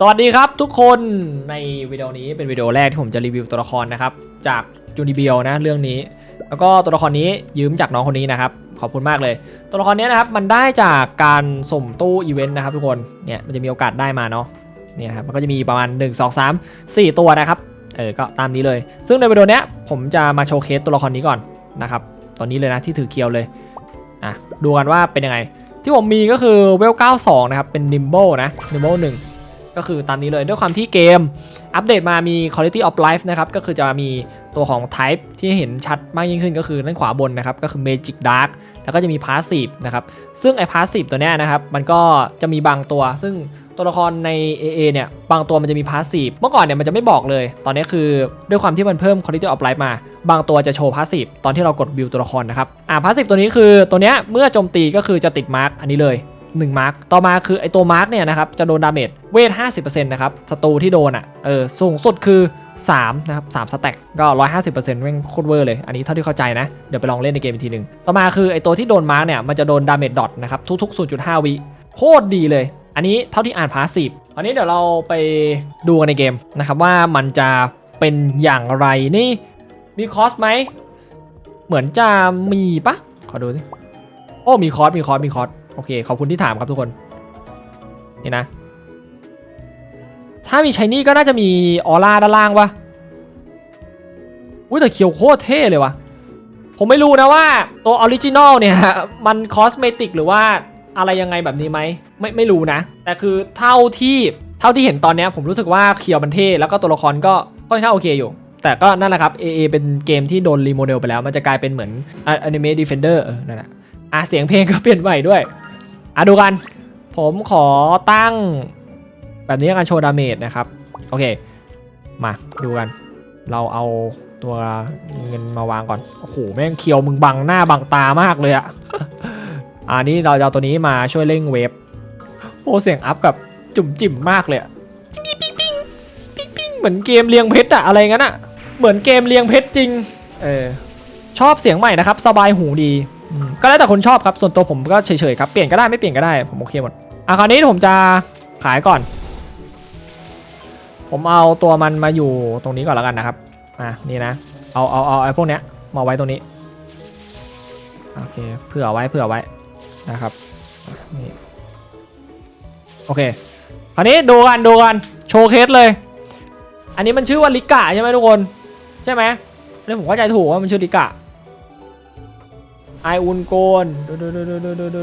สวัสดีครับทุกคนในวิดีโอนี้เป็นวิดีโอแรกที่ผมจะรีวิวตัวละครนะครับ จากจูนิเบียนะเรื่องนี้ แล้วก็ตัวละครนี้ยืมจากน้องคนนี้นะครับ ขอบคุณมากเลย ตัวละครนี้นะครับมันได้จากการสุ่มตู้อีเวนต์นะครับทุกคนเนี่ยมันจะมีโอกาสได้มาเนาะเนี่ยนะครับมันก็จะมีประมาณ 1 2 3 4 ตัวนะครับเออก็ตามนี้เลย ซึ่งในวิดีโอนี้ผมจะมาโชว์เคสตัวละครนี้ก่อนนะครับตัวนี้เลยนะที่ถือเคียวเลยอะดูกันว่าเป็นยังไง ที่ผมมีก็คือเวล92นะครับเป็น Nimble นะ Nimble 1 ก็คือตามนี้เลยด้วยความที่เกมอัปเดตมามี Quality of Life นะครับก็คือจะมีตัวของ Type ที่เห็นชัดมากยิ่งขึ้นก็คือด้านขวาบนนะครับก็คือ Magic Dark แล้วก็จะมี Passive นะครับซึ่งไอ้ Passive ตัวเนี้ยนะครับมันก็จะมีบางตัว ซึ่งตัวละครใน AA เนี่ยบางตัวมันจะมี Passive เมื่อก่อนเนี่ยมันจะไม่บอกเลย ตอนนี้คือด้วยความที่มันเพิ่ม Quality of Life มา บางตัวจะโชว์ Passive ตอนที่เรากดบิวตัวละครนะครับอ่า Passive ตัวนี้คือตัวเนี้ยเมื่อโจมตีก็คือจะติดมาร์กอันนี้เลย 1มาร์กต่อมาคือไอตัวมาร์กเนี่ยนะครับจะโดนดาเมจเวท 50%นะครับศัตรูที่โดนอะเออสูงสุดคือ3นะครับ3สแต็กก็ 150%แม่งโคตรเวอร์เลย อันนี้เท่าที่เข้าใจนะ เดี๋ยวไปลองเล่นในเกมอีกทีหนึ่งต่อมาคือไอตัวที่โดนมาร์กเนี่ยมันจะโดนดาเมจดอทนะครับทุกๆ 0.5 วิโคตรดีเลย อันนี้เท่าที่อ่านพาสีฟอันนี้เดี๋ยวเราไปดูกันในเกมนะครับว่ามันจะเป็นอย่างไรนี่มีคอสไหมเหมือนจะมีปะขอดูสิโอ้มีคอสมีคอสมีคอส โอเค ขอบคุณที่ถามครับทุกคน นี่นะ ถ้ามีชายนี่ก็น่าจะมีออร่าด้านล่างวะอุ้ยแต่เขียวโคตรเท่เลยวะผมไม่รู้นะว่าตัวออริจินอลเนี่ย มันคอสเมติกหรือว่าอะไรยังไงแบบนี้ไหมไม่ไม่รู้นะ แต่คือเท่าที่เท่าที่เห็นตอนนี้ผมรู้สึกว่าเขียวมันเท่แล้วก็ตัวละครก็ค่อนข้างโอเคอยู่ แต่ก็นั่นแหละครับ AA เป็นเกมที่โดนรีโมเดลไปแล้ว มันจะกลายเป็นเหมือนอนิเมะดีเฟนเดอร์นั่นแหละอะเสียงเพลงก็เปลี่ยนใหม่ด้วย อะดูกัน ผมขอตั้ง แบบนี้การโชว์ดาเมจนะครับ โอเค มาดูกัน เราเอาตัวเงินมาวางก่อน โอ้โห แม่งเคียวมึงบังหน้าบังตามากเลยอะอันนี้เราเอาตัวนี้มาช่วยเร่งเวฟโอ้เสียงอัพกับจุ่มจิ่มมากเลยปิ๊งปิ๊งปิ๊งปิ๊งปิ๊งเหมือนเกมเลียงเพชรอะอะไรงั้นอะเหมือนเกมเลียงเพชรจริง เออ ชอบเสียงใหม่นะครับ สบายหูดี ก็แล้วแต่คนชอบครับ ส่วนตัวผมก็เฉยๆครับเปลี่ยนก็ได้ไม่เปลี่ยนก็ได้ผมโอเคหมดอะคราวนี้ผมจะขายก่อน ผมเอาตัวมันมาอยู่ตรงนี้ก่อนแล้วกันนะครับอะนี่นะเอาเอาเอาไอ้พวกเนี้ยมาไว้ตรงนี้โอเคเผื่อไว้เผื่อไว้นะครับนี่โอเคคราวนี้ดูกันดูกันโชว์เคสเลย อันนี้มันชื่อว่าลิกะใช่ไหมทุกคน ใช่ไหมนนี้ผมเข้าใจถูกว่ามันชื่อลิกะ ไออุนโกนดูดูดูดูดูดูดู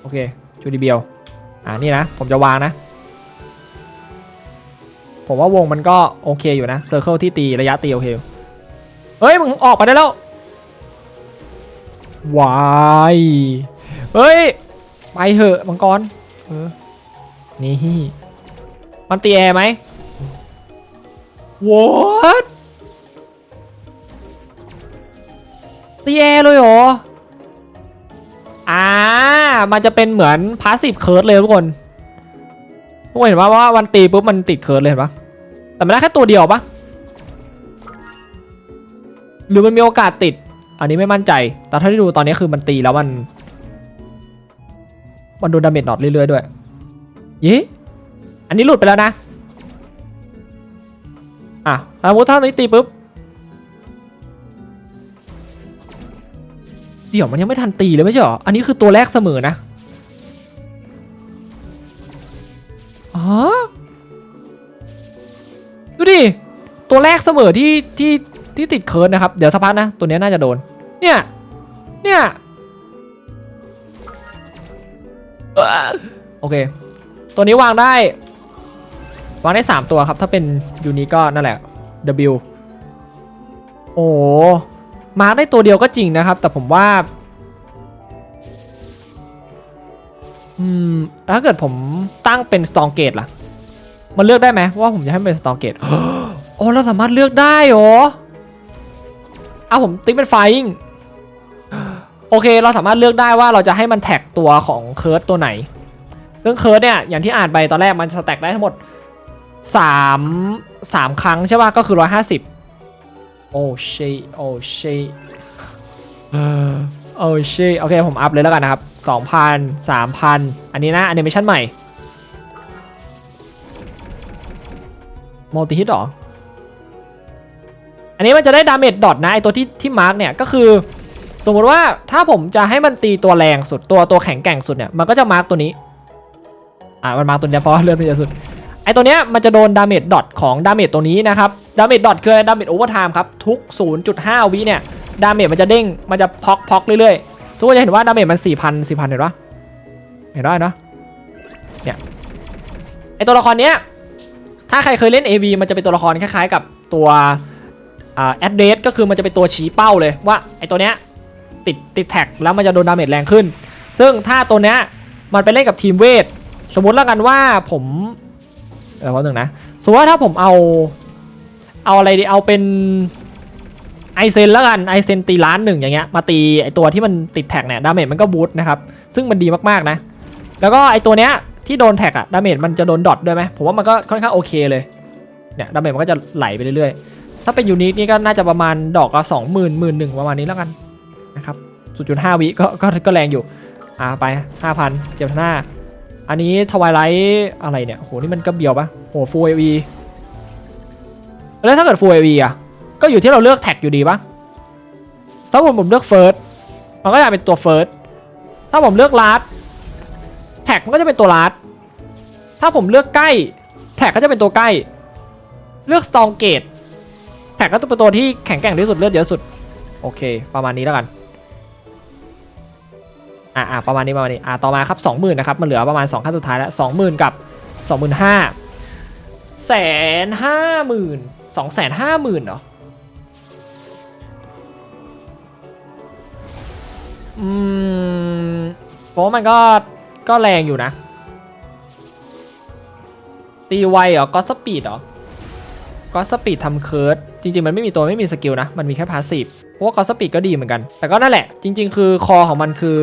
โอเคจูดิเบียวอ่านี่นะ ผมจะวางนะ ผมว่าวงมันก็โอเคอยู่นะเซอร์เคิลที่ตีระยะตีโอเคอยู่เฮ้ย มึงออกไปได้แล้ววายเฮ้ย ไปเหอะมังกรเออนี่ มันตีแอร์ไหม what ตีแอเลยเหรอ อ่า มันจะเป็นเหมือนพาสซีฟเคิร์ดเลยทุกคนทุกคนเห็นว่าว่าวันตีปุ๊บมันติดเคิร์ดเลยเห็นปะแต่มันได้แค่ตัวเดียวปะหรือมันมีโอกาสติด อันนี้ไม่มั่นใจ แต่เท่าที่ดูตอนนี้คือมันตีแล้วมัน มันโดนดาเมจนอตเรื่อยๆด้วยเย้อันนี้หลุดไปแล้วนะ อะสมมติถ้านี้ตีปุ๊บ เดี๋ยวมันยังไม่ทันตีเลยไม่ใช่หรอ อันนี้คือตัวแรกเสมอนะอ๋อดูดิ ตัวแรกเสมอที่ที่ที่ติดเคิร์ดนะครับ เดี๋ยวสักพักนะ ตัวนี้น่าจะโดน เนี่ย เนี่ยโอเค ตัวนี้วางได้ วางได้ 3 ตัวครับ ถ้าเป็นยูนิก็นั่นแหละ W โอ้ มาร์กได้ตัวเดียวก็จริงนะครับ แต่ผมว่าอืมถ้าเกิดผมตั้งเป็น Strong Gate ล่ะ มันเลือกได้ไหมว่าผมจะให้มันเป็น Strong Gate โอ้เราสามารถเลือกได้เหรอเอาผมติ๊กเป็น Flying โอเคเราสามารถเลือกได้ว่าเราจะให้มันแท็กตัวของเคิร์ดตัวไหน ซึ่งเคิร์ดเนี่ยอย่างที่อ่านไปตอนแรกมันสแต็กได้ทั้งหมด 3 3 ครั้งใช่ป่ะก็คือ 150 โอ้ชีโอ้ชีโอ้ชีโอเคผมอัพเลยแล้วกันนะครับ2,000 3,000 อันนี้นะแอนิเมชันใหม่มัลติฮิตหรอ อันนี้มันจะได้ดาเมจดอทนะไอตัวที่ที่มาร์กเนี่ยก็คือ สมมติว่าถ้าผมจะให้มันตีตัวแรงสุดตัวตัวแข็งแกร่งสุดเนี่ยมันก็จะมาร์กตัวนี้ อ่ามันมาร์กตัวเนี้ยเพราะว่าเลือดมันจะสุด ไอตัวเนี้ยมันจะโดนดาเมจดอทของดาเมจตัวนี้นะครับ ดาเมจดอทคือดาเมจโอเวอร์ไทม์ครับ ทุก 0.5 วิเนี่ย ดาเมจมันจะเด้ง มันจะพอกพอกเรื่อยๆ ทุกคนจะเห็นว่าดาเมจมัน 4,000 4,000 เห็นปะเห็นได้เนาะเนี่ยไอตัวละครเนี้ย ถ้าใครเคยเล่น AV มันจะเป็นตัวละครคล้ายๆ กับตัวอ่าแอดเดสก็คือมันจะเป็นตัวชี้เป้าเลยว่าไอตัวเนี้ยติดติดแท็กแล้วมันจะโดนดาเมจแรงขึ้น ซึ่งถ้าตัวเนี้ยมันไปเล่นกับทีมเวท สมมติแล้วกันว่าผมเออวันหนึ่งนะ สมมติว่าถ้าผมเอา เอาอะไรดีเอาเป็นไอเซนแล้วกันไอเซนตีล้านหนึ่งอย่างเงี้ยมาตีไอตัวที่มันติดแท็กเนี่ยดาเมจมันก็บูสต์นะครับซึ่งมันดีมากๆนะ แล้วก็ไอตัวเนี้ยที่โดนแท็กอะดาเมจมันจะโดนดอทด้วยไหมผมว่ามันก็ค่อนข้างโอเคเลยเนี่ยดาเมจมันก็จะไหลไปเรื่อยๆ ถ้าเป็นยูนิคนี่ก็น่าจะประมาณดอกละสองหมื่นหมื่นหนึ่งประมาณนี้แล้วกันนะครับศูนย์จุดห้าวิก็ก็ก็แรงอยู่อ่าไปห้าพันเจ็ดพันห้าอันนี้ทวายไลท์อะไรเนี่ยโหนี่มันก็เบียวปะโหฟูเอวี แล้วถ้าเกิดฟูเอวีอะก็อยู่ที่เราเลือกแท็กอยู่ดีปะถ้าผมผมเลือกเฟิร์สมันก็จะเป็นตัวเฟิร์สถ้าผมเลือกลาร์ดแท็กมันก็จะเป็นตัวลาร์ดถ้าผมเลือกใกล้ แท็กก็จะเป็นตัวใกล้ เลือกสตองเกตแท็กก็ต้องเป็นตัวที่แข็งแกร่งที่สุดเลือดเยอะสุด โอเค ประมาณนี้แล้วกันอ่าอ่าประมาณนี้ประมาณนี้อ่าต่อมาครับสองหมื่นนะครับ มันเหลือประมาณสองขั้นสุดท้ายแล้วสองหมื่นกับสองหมื่นห้าแสนห้าหมื่น สองแสนห้าหมื่นเหรอ อืมเพราะมันก็ ก็แรงอยู่นะ ตีไวเหรอ ก็สปีดเหรอ ก็สปีดทำเคิร์ดจริง ๆ มันไม่มีตัวไม่มีสกิลนะ มันมีแค่พาสซีฟเพราะว่าก็สปีดก็ดีเหมือนกัน แต่ก็นั่นแหละ จริง ๆ คือคอของมันคือ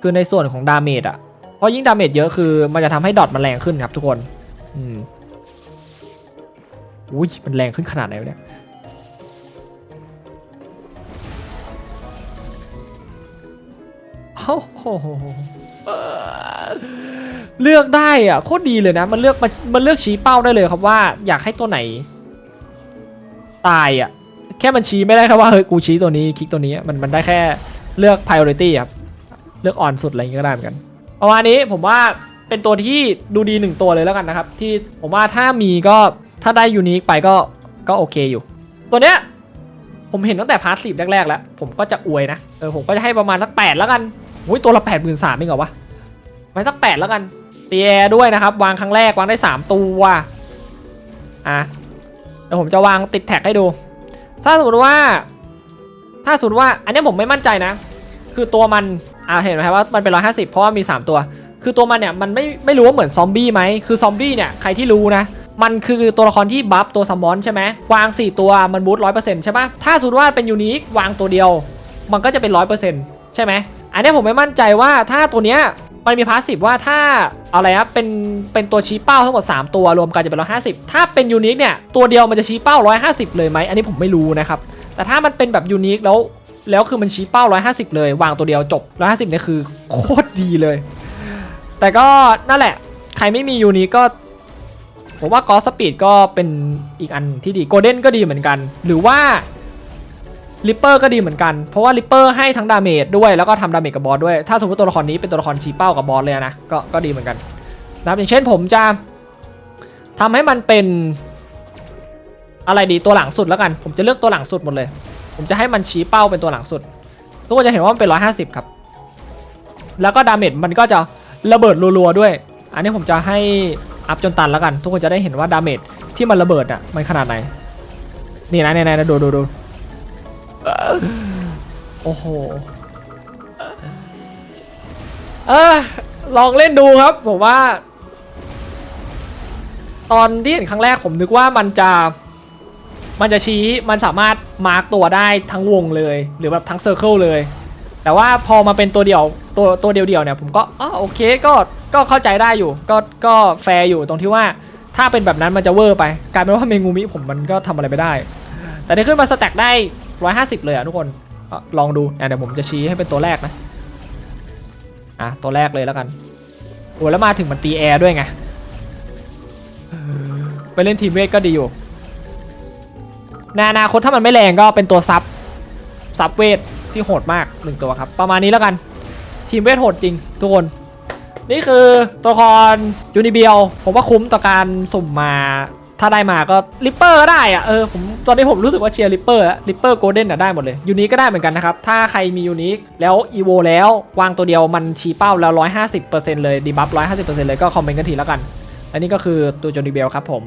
คือในส่วนของดาเมจอะเพราะยิ่งดาเมจเยอะคือ มันจะทำให้ดอทมันแรงขึ้นครับทุกคน อืม อุ้ยมันแรงขึ้นขนาดไหนวะเนี่ยโอ้โหเลือกได้อะโคตรดีเลยนะ มันเลือกมันมันเลือกชี้เป้าได้เลยครับว่าอยากให้ตัวไหน ตายอะ แค่มันชี้ไม่ได้ครับว่าเฮ้ยกูชี้ตัวนี้คลิกตัวนี้มันมันได้แค่เลือก priority ครับ เลือกอ่อนสุดอะไรอย่างเงี้ยก็ได้เหมือนกันประมาณนี้ผมว่าเป็นตัวที่ดูดีหนึ่งตัวเลยแล้วกันนะครับ ที่ผมว่าถ้ามีก็ ถ้าได้ยูนิคไปก็ก็โอเคอยู่ ตัวเนี้ยผมเห็นตั้งแต่พาร์ทสิบแรก ๆ แล้ว ผมก็จะอวยนะเออผมก็จะให้ประมาณสักแปดแล้วกันอุ้ยตัวละแปดหมื่นสามเองเหรอวะไว้สักแปดแล้วกัน เตีแอร์ด้วยนะครับ วางครั้งแรกวางได้สามตัวอะเดี๋ยวผมจะวางติดแท็กให้ดู ถ้าสมมติว่า ถ้าสมมติว่า อันนี้ผมไม่มั่นใจนะ คือตัวมันอ่าเห็นไหมครับว่ามันเป็นร้อยห้าสิบเพราะว่ามี3ตัว คือตัวมันเนี่ยมันไม่ไม่รู้ว่าเหมือนซอมบี้ไหมคือซอมบี้เนี่ยใครที่รู้นะ มันคือตัวละครที่บัฟตัวซัมมอนใช่ไหมวาง 4 ตัวมันบูทร้อยเปอร์เซ็นต์ใช่ปะถ้าสมมติว่าเป็นยูนิควางตัวเดียว มันก็จะเป็นร้อยเปอร์เซ็นต์ใช่ไหมอันนี้ผมไม่มั่นใจว่าถ้าตัวเนี้ยมันมีพาสซีฟว่าถ้าอะไรนะเป็นเป็นตัวชี้เป้าทั้งหมด 3 ตัวรวมกันจะเป็น150ถ้าเป็นยูนิคเนี่ยตัวเดียวมันจะชี้เป้า150เลยไหมอันนี้ผมไม่รู้นะครับแต่ถ้ามันเป็นแบบยูนิคแล้วแล้วคือมันชี้เป้า 150 เลย วางตัวเดียวจบ 150เนี่ยคือโคตรดีเลย แต่ก็นั่นแหละ ใครไม่มียูนี้ก็ ผมว่ากอสปีดก็เป็นอีกอันที่ดีโกลเด้นก็ดีเหมือนกัน หรือว่าลิปเปอร์ก็ดีเหมือนกัน เพราะว่าลิปเปอร์ให้ทั้งดาเมจด้วยแล้วก็ทำดาเมจกับบอสด้วย ถ้าสมมติตัวละครนี้เป็นตัวละครชี้เป้ากับบอสเลยนะก็ก็ดีเหมือนกันนะครับอย่างเช่นผมจะทำให้มันเป็นอะไรดีตัวหลังสุดแล้วกัน ผมจะเลือกตัวหลังสุดหมดเลย ผมจะให้มันชี้เป้าเป็นตัวหลังสุด ทุกคนจะเห็นว่ามันเป็น 150 ครับ แล้วก็ดาเมจมันก็จะระเบิดรัวๆด้วย อันนี้ผมจะให้ อัพจนตันแล้วกัน ทุกคนจะได้เห็นว่าดาเมจที่มันระเบิดอะมันขนาดไหน นี่นะนี่นะดูดูดูโอ้โหเออลองเล่นดูครับ ผมว่า ตอนที่เห็นครั้งแรกผมนึกว่ามันจะ มันจะชี้มันสามารถมาร์กตัวได้ทั้งวงเลย หรือแบบทั้งเซอร์เคิลเลย แต่ว่าพอมาเป็นตัวเดียวตัวตัวเดียวๆเนี่ยผมก็อ๋อโอเคก็ก็เข้าใจได้อยู่ ก็ก็แฟร์อยู่ตรงที่ว่าถ้าเป็นแบบนั้นมันจะเวอร์ไปกลายเป็นว่าเมงูมิผมมันก็ทำอะไรไม่ได้ แต่ได้ขึ้นมาสแต็กได้150เลยอะทุกคนอลองดูเดี๋ยวผมจะชี้ให้เป็นตัวแรกนะอะตัวแรกเลยแล้วกันโอ้แล้วมาถึงมันตีแอร์ด้วยไงไปเล่นทีมเวทก็ดีอยู่ในอนาคตถ้ามันไม่แรงก็เป็นตัวซับซับเวท ที่โหดมากหนึ่งตัวครับ ประมาณนี้แล้วกัน ทีมเวทโหดจริง ทุกคน นี่คือตัวละครยูนิเบียลผมว่าคุ้มต่อการสุ่มมาถ้าได้มาก็ลิปเปอร์ก็ได้อะเออผมตอนนี้ผมรู้สึกว่าเชียร์ลิปเปอร์ลิปเปอร์โกลเด้นอะได้หมดเลยยูนิก็ได้เหมือนกันนะครับ ถ้าใครมียูนิแล้วอีโวแล้ววางตัวเดียวมันชี้เป้าแล้ว 150%เลยดีบัฟ150%เลยก็คอมเมนต์กันทีแล้วกันและนี่ก็คือตัวจูนิเบลครับผม